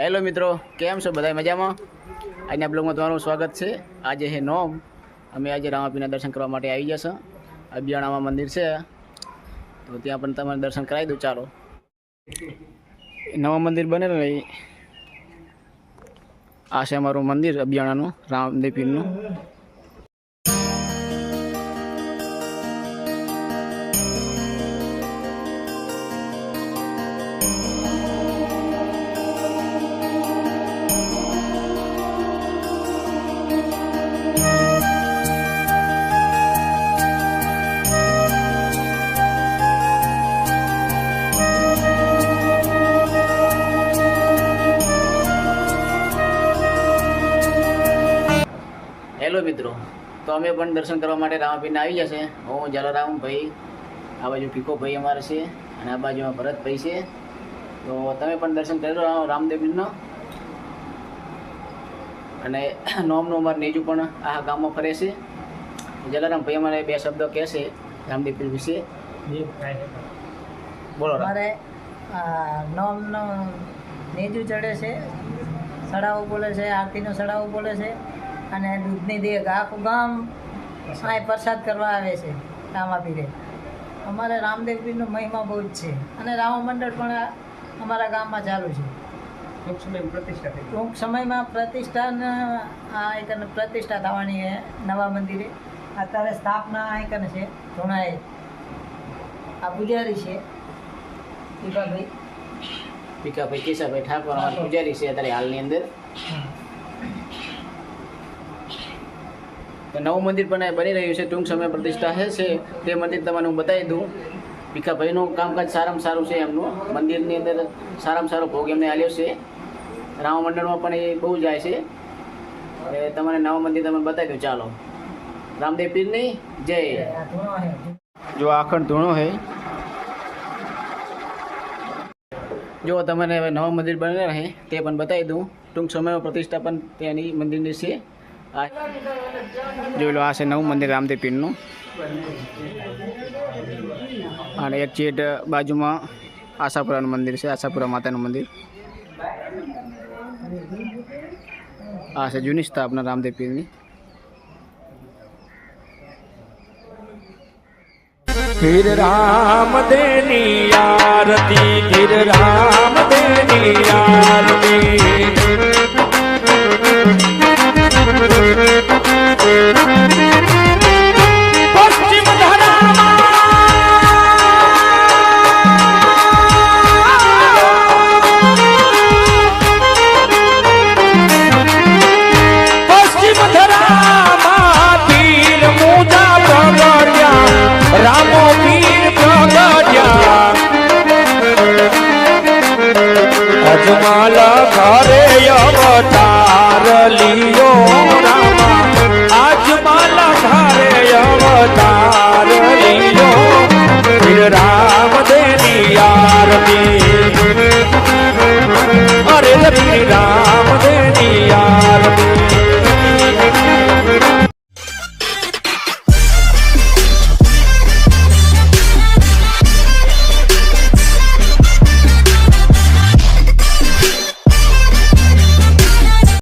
Hello મિત્રો, કેમ છો બધા મજામાં? આજના બ્લોગમાં તમારું સ્વાગત છે. આજે હે નોમ. અમે આજે રામાપીના દર્શન કરવા માટે આવી જશે. અબિયાણામાં મંદિર છે. તો ત્યાં પણ તમારે દર્શન કરાવી દઉં. ચાલો. નવા મંદિર બનેલું ને આ છે અમારું મંદિર અબિયાણાનું રામદેવ પીરનું. તો અમે પણ દર્શન કરવા માટે રામાપીરને આવી જશે. હું જલારામ ભાઈ આ બાજુ પીકો ભાઈ અમારે છે અને આ બાજુમાં ભરતભાઈ છે. તો તમે પણ દર્શન કરી લો રામદેવજીનો. અને નોમનું અમારે નેજુ પણ આ ગામમાં ફરે છે. જલારામ ભાઈ અમારે બે શબ્દો કહેશે રામદેવપીર વિશે. બોલો આ નોમનો નેજુ ચડે છે, સડાવો બોલે છે, આરતીનો સડાવો બોલે છે. અને દૂધની દેગ આખું ગામ અહીં પ્રસાદ કરવા આવે છે રામાપીરે અમારે રામદેવપીરનો મહિમા બહુ જ છે. અને રામ મંડળ પણ આ અમારા ગામમાં ચાલુ છે. ટૂંક સમયમાં પ્રતિષ્ઠા આ એક પ્રતિષ્ઠા થવાની છે નવા મંદિરે. અત્યારે સ્થાપના આ એક છે ધોણાએ. આ પૂજારી છે દીપાભાઈ. ભીખાભાઈ કેશાભાઈ ઠાકોર પૂજારી છે અત્યારે હાલની અંદર તો નવું મંદિર પણ બની રહ્યું છે, ટૂંક સમય પ્રતિષ્ઠા છે, તે મંદિર તમને હું બતાવી દઉં. ભીખાભાઈનું કામકાજ સારામાં સારું છે એમનું. મંદિરની અંદર સારામાં સારો ભોગ એમને આવ્યો છે. રામ મંડળમાં પણ એ બહુ જાય છે. એ તમારે નવું મંદિર તમને બતાવી દઉં. ચાલો. રામદેવ પીરની જય. જો આખંડ ધૂણો હે. જો તમને હવે નવા મંદિર બને રહે તે પણ બતાવી દઉં. ટૂંક સમયમાં પ્રતિષ્ઠા પણ તેની મંદિરની છે. જોઈ લો, આ છે નવું મંદિર રામદેવ પીરનું. અને એક ચેટ બાજુમાં આશાપુરાનું મંદિર છે, આશાપુરા માતાનું મંદિર. આ છે જૂની સ્થાપના રામદેવ પીરની. ધીર રામ દેની આરતી ધીર રામ દેની આરતી. કમલ ઘરે અવતાર લિયો રામા. આજ માલ ઘરે અવતાર લિયો. રામ દેની આરતી. અરે લક્ષ્મી રામ.